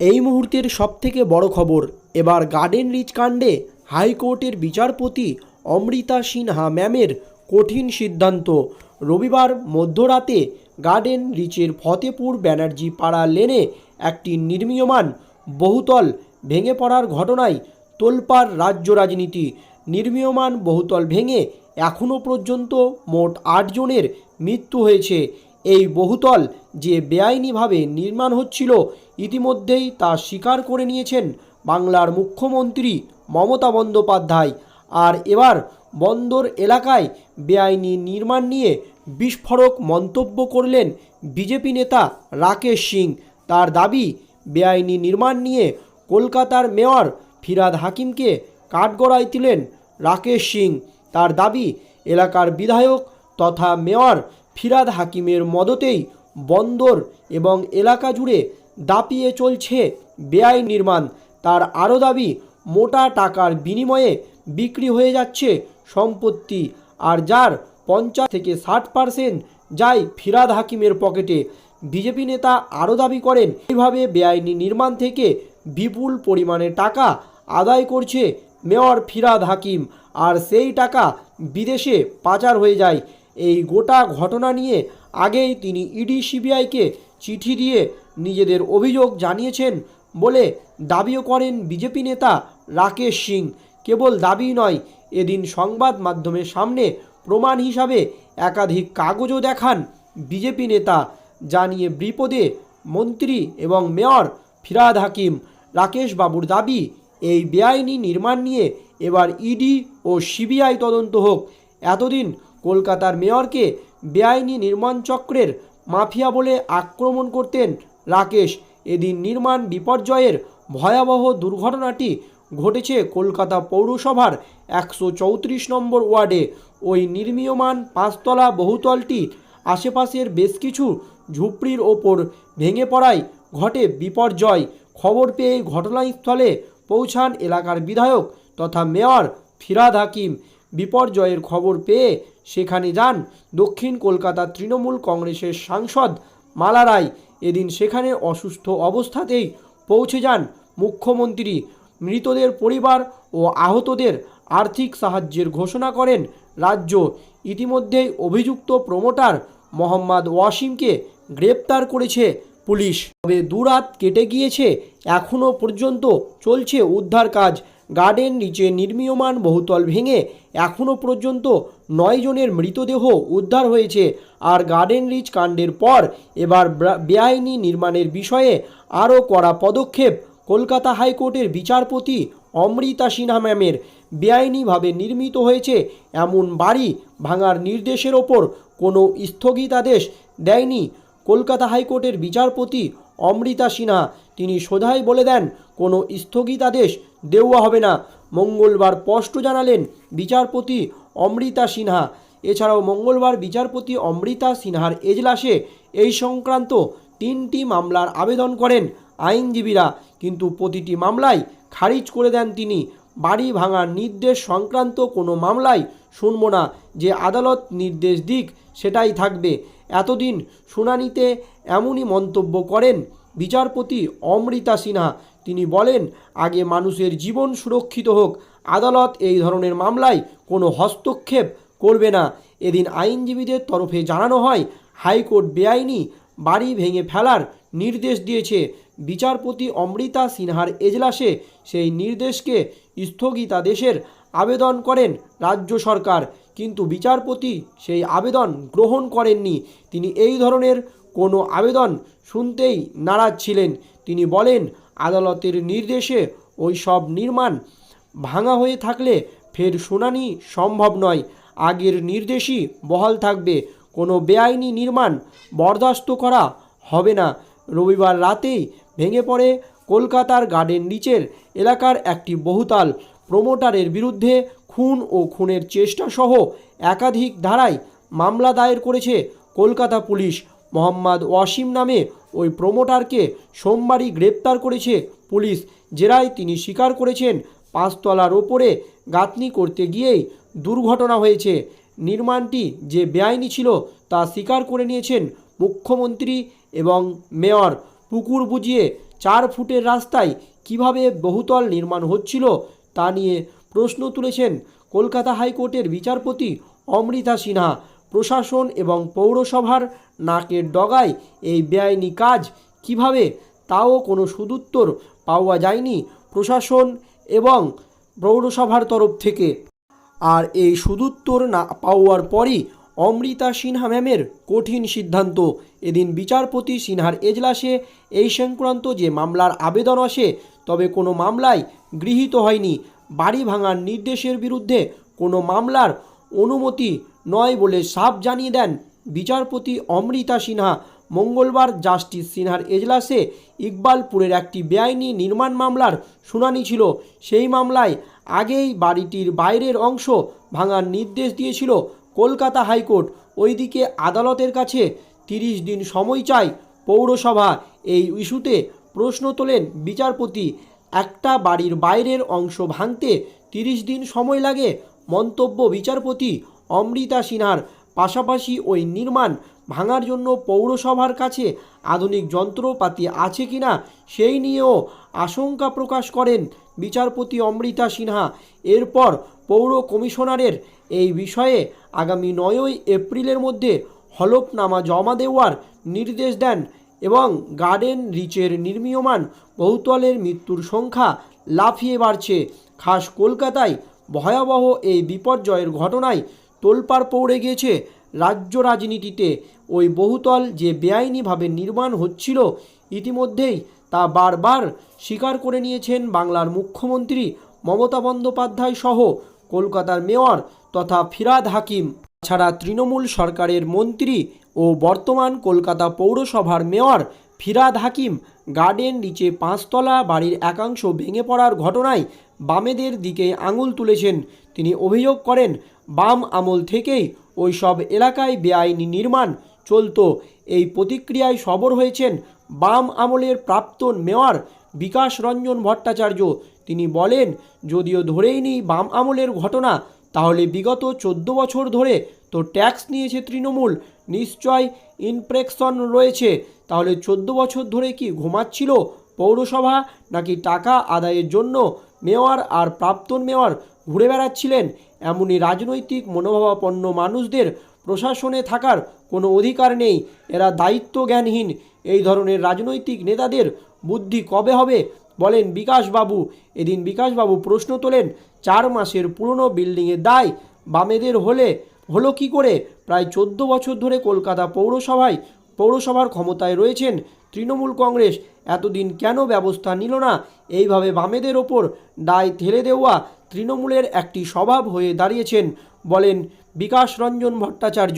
এই মুহূর্তের সবথেকে বড় খবর, এবার গার্ডেন রিচ কাণ্ডে হাইকোর্টের বিচারপতি অমৃতা সিনহা ম্যামের কঠিন সিদ্ধান্ত। রবিবার মধ্যরাতে গার্ডেন রিচের ফতেপুর ব্যানার্জি পাড়া লেনে একটি নির্মীয়মান বহুতল ভেঙে পড়ার ঘটনায় তোলপাড় রাজ্য রাজনীতি। নির্মীয়মান বহুতল ভেঙে এখনও পর্যন্ত মোট আটজনের মৃত্যু হয়েছে। এই বহুতল যে বেআইনিভাবে নির্মাণ হচ্ছিল, ইতিমধ্যেই তা স্বীকার করে নিয়েছেন বাংলার মুখ্যমন্ত্রী মমতা বন্দ্যোপাধ্যায়। আর এবার বন্দর এলাকায় বেআইনি নির্মাণ নিয়ে বিস্ফোরক মন্তব্য করলেন বিজেপি নেতা রাকেশ সিং। তার দাবি, বেআইনি নির্মাণ নিয়ে কলকাতার মেয়র ফিরাদ হাকিমকে কাঠগড়ায় তুলেন রাকেশ সিং। তার দাবি, এলাকার বিধায়ক তথা মেয়র ফিরাদ হাকিমের মদতেই বন্দর এবং এলাকা জুড়ে দাপিয়ে চলছে বেআইন নির্মাণ। তার আরও দাবি, মোটা টাকার বিনিময়ে বিক্রি হয়ে যাচ্ছে সম্পত্তি আর যার পঞ্চাশ থেকে ষাট পার্সেন্ট যায় ফিরাদ হাকিমের পকেটে। বিজেপি নেতা আরও দাবি করেন এইভাবে বেআইনি নির্মাণ থেকে বিপুল পরিমাণে টাকা আদায় করছে মেয়র ফিরাদ হাকিম, আর সেই টাকা বিদেশে পাচার হয়ে যায়। এই গোটা ঘটনা নিয়ে আগেই তিনি ইডি সিবিআইকে চিঠি দিয়ে নিজেদের অভিযোগ জানিয়েছেন বলে দাবিও করেন বিজেপি নেতা রাকেশ সিং। কেবল দাবি নয়, এদিন সংবাদ মাধ্যমের সামনে প্রমাণ হিসাবে একাধিক কাগজও দেখান বিজেপি নেতা জানিয়ে বিপদে মন্ত্রী এবং মেয়র ফিরাদ হাকিম। রাকেশ বাবুর দাবি, এই বেআইনি নির্মাণ নিয়ে এবার ইডি ও সিবিআই তদন্ত হোক। এতদিন কলকাতার মেয়রকে বেআইনি নির্মাণ চক্রের মাফিয়া বলে আক্রমণ করতেন রাকেশ। এদিন নির্মাণ বিপর্যয়ের ভয়াবহ দুর্ঘটনাটি ঘটেছে কলকাতা পৌরসভার একশো চৌত্রিশ নম্বর ওয়ার্ডে। ওই নির্মীয়মান পাঁচতলা বহুতলটি আশেপাশের বেশ কিছু ঝুপড়ির ওপর ভেঙে পড়ায় ঘটে বিপর্যয়। খবর পেয়ে ঘটনাস্থলে পৌঁছান এলাকার বিধায়ক তথা মেয়র ফিরাদ হাকিম। বিপর্যয়ের খবর পেয়ে সেখানে যান দক্ষিণ কলকাতা তৃণমূল কংগ্রেসের সাংসদ মালা রায়। এদিন সেখানে অসুস্থ অবস্থাতেই পৌঁছে যান মুখ্যমন্ত্রী। মৃতদের পরিবার ও আহতদের আর্থিক সাহায্যের ঘোষণা করেন রাজ্য। ইতিমধ্যেই অভিযুক্ত প্রমোটার মোহাম্মদ ওয়াসিমকে গ্রেপ্তার করেছে পুলিশ। তবে দুরাত কেটে গিয়েছে এখনও পর্যন্ত চলছে উদ্ধার কাজ গার্ডেন নিচে নির্মীয়মান বহুতল ভেঙে এখনও পর্যন্ত নয় জনের মৃতদেহ উদ্ধার হয়েছে। আর গার্ডেন রিচ কাণ্ডের পর এবার বেআইনি নির্মাণের বিষয়ে আরও কড়া পদক্ষেপ কলকাতা হাইকোর্টের বিচারপতি অমৃতা সিনহা ম্যামের। বেআইনিভাবে নির্মিত হয়েছে এমন বাড়ি ভাঙার নির্দেশের ওপর কোনো স্থগিতাদেশ দেয়নি কলকাতা হাইকোর্টের বিচারপতি অমৃতা সিনহা। তিনি সোধাই বলে দেন, কোনো স্থগিতাদেশ দেওয়া হবে না। মঙ্গলবার স্পষ্ট জানালেন বিচারপতি অমৃতা সিনহা। এছাড়াও মঙ্গলবার বিচারপতি অমৃতা সিনহার এজলাসে এই সংক্রান্ত তিনটি মামলার আবেদন করেন আইনজীবীরা। কিন্তু প্রতিটি মামলায় খারিজ করে দেন তিনি। বাড়ি ভাঙার নির্দেশ সংক্রান্ত কোনো মামলায় শুনব না। যে আদালত নির্দেশ দিক, সেটাই থাকবে। এতদিন শুনানিতে এমনই মন্তব্য করেন বিচারপতি অমৃতা সিনহা। তিনি বলেন, আগে মানুষের জীবন সুরক্ষিত হোক, আদালত এই ধরনের মামলায় কোনো হস্তক্ষেপ করবে না। এদিন আইনজীবীদের তরফে জানানো হয়, হাইকোর্ট বেআইনি, বাড়ি ভেঙে ফেলার নির্দেশ দিয়েছে। বিচারপতি অমৃতা সিনহার এজলাসে সেই নির্দেশকে স্থগিতাদেশের আবেদন করেন রাজ্য সরকার, কিন্তু বিচারপতি সেই আবেদন গ্রহণ করেননি। তিনি এই ধরনের কোনো আবেদন শুনতেই নারাজ ছিলেন। তিনি বলেন আদালতের নির্দেশে ওই সব নির্মাণ ভাঙা হয়ে থাকলে ফের শুনানি সম্ভব নয়। আগের নির্দেশই বহাল থাকবে। কোনো বেআইনি নির্মাণ বরদাস্ত করা হবে না। রবিবার রাতেই ভেঙে পড়ে কলকাতার গার্ডেন নিচের এলাকার একটি বহুতাল প্রমোটারের বিরুদ্ধে খুন ও খুনের চেষ্টা সহ একাধিক ধারায় মামলা দায়ের করেছে কলকাতা পুলিশ। মোহাম্মদ ওয়াসিম নামে ওই প্রমোটারকে সোমবারই গ্রেপ্তার করেছে পুলিশ। জেরায় তিনি স্বীকার করেছেন, পাঁচতলার ওপরে গাঁথনি করতে গিয়েই দুর্ঘটনা হয়েছে। নির্মাণটি যে বেআইনি ছিল তা স্বীকার করে নিয়েছেন মুখ্যমন্ত্রী এবং মেয়র। পুকুর বুঝিয়ে চার ফুটের রাস্তায় কীভাবে বহুতল নির্মাণ হচ্ছিল তা নিয়ে প্রশ্ন তুলেছেন কলকাতা হাইকোর্টের বিচারপতি অমৃতা সিনহা। প্রশাসন এবং পৌরসভার নাকের ডগায় এই বেআইনি কাজ কীভাবে, তাও কোনো সুদুত্তর পাওয়া যায়নি প্রশাসন এবং পৌরসভার তরফ থেকে। আর এই সুদুত্তর না পাওয়ার পরই অমৃতা সিনহা ম্যামের কঠিন সিদ্ধান্ত। এদিন বিচারপতি সিনহার এজলাসে এই সংক্রান্ত যে মামলার আবেদন আসে, তবে কোনো মামলায় গৃহীত হয়নি। বাড়ি ভাঙার নির্দেশের বিরুদ্ধে কোনো মামলার অনুমতি নয় বলে সাফ জানিয়ে দেন বিচারপতি অমৃতা সিনহা। মঙ্গলবার জাস্টিস সিনহার এজলাসে ইকবালপুরের একটি বেআইনি নির্মাণ মামলার শুনানি ছিল। সেই মামলায় আগেই বাড়িটির বাইরের অংশ ভাঙার নির্দেশ দিয়েছিল কলকাতা হাইকোর্ট। ওইদিকে আদালতের কাছে তিরিশ দিন সময় চায় পৌরসভা এই ইস্যুতে প্রশ্ন তোলেন বিচারপতি। একটা বাড়ির বাইরের অংশ ভাঙতে তিরিশ দিন সময় লাগে, মন্তব্য বিচারপতি অমৃতা সিনহার পাশাপাশি ওই নির্মাণ ভাঙার জন্য পৌরসভার কাছে আধুনিক যন্ত্রপাতি আছে কিনা সেই নিয়েও আশঙ্কা প্রকাশ করেন বিচারপতি অমৃতা সিনহা। এরপর পৌর কমিশনারের এই বিষয়ে আগামী নয়ই এপ্রিলের মধ্যে হলফনামা জমা দেওয়ার নির্দেশ দেন এবং গার্ডেন রিচের নির্মীয়মান বহুতলের মৃত্যুর সংখ্যা লাফিয়ে বাড়ছে। খাস কলকাতায় ভয়াবহ এই বিপর্যয়ের ঘটনায় তোলপাড় পৌড়ে গিয়েছে রাজ্য রাজনীতিতে। ওই বহুতল যে বেআইনিভাবে নির্মাণ হচ্ছিল, ইতিমধ্যেই তা বারবার স্বীকার করে নিয়েছেন বাংলার মুখ্যমন্ত্রী মমতা বন্দ্যোপাধ্যায় সহ কলকাতার মেয়র তথা ফিরাদ হাকিম। ছাড়া তৃণমূল সরকারের মন্ত্রী ও বর্তমান কলকাতা পৌরসভার মেয়র ফিরাদ হাকিম গার্ডেন নিচে পাঁচতলা, বাড়ির একাংশ ভেঙে পড়ার ঘটনায় বামেদের দিকে আঙুল তুলেছেন। তিনি অভিযোগ করেন, বাম আমল থেকেই ওই সব এলাকায় বেআইনি নির্মাণ চলতো। এই প্রতিক্রিয়ায় সবর হয়েছেন বাম আমলের প্রাক্তন মেয়র বিকাশ রঞ্জন ভট্টাচার্য। তিনি বলেন, যদিও ধরেই নিই বাম আমলের ঘটনা, তাহলে বিগত চোদ্দ বছর ধরে তো ট্যাক্স নিয়েছে তৃণমূল। নিশ্চয় ইনপ্রেকশন রয়েছে। তাহলে চোদ্দ বছর ধরে কি ঘুমাচ্ছিল পৌরসভা নাকি টাকা আদায়ের জন্য মেয়র আর প্রাক্তন মেয়র ঘুরে বেড়াচ্ছিলেন? এমনই রাজনৈতিক মনোভাবাপন্ন মানুষদের প্রশাসনে থাকার কোনো অধিকার নেই। এরা দায়িত্ব জ্ঞানহীন এই ধরনের রাজনৈতিক নেতাদের বুদ্ধি কবে হবে? বলেন বিকাশবাবু। এদিন বিকাশবাবু প্রশ্ন তোলেন, চার মাসের পুরনো বিল্ডিংয়ের দায় বামেদের হলে, হলো কি করে? প্রায় চোদ্দ বছর ধরে কলকাতা পৌরসভায় পৌরসভার ক্ষমতায় রয়েছেন তৃণমূল কংগ্রেস। এতদিন কেন ব্যবস্থা নিল না? এইভাবে বামেদের ওপর দায় ঠেলে দেওয়া তৃণমূলের একটি স্বভাব হয়ে দাঁড়িয়েছেন বলেন বিকাশ রঞ্জন ভট্টাচার্য।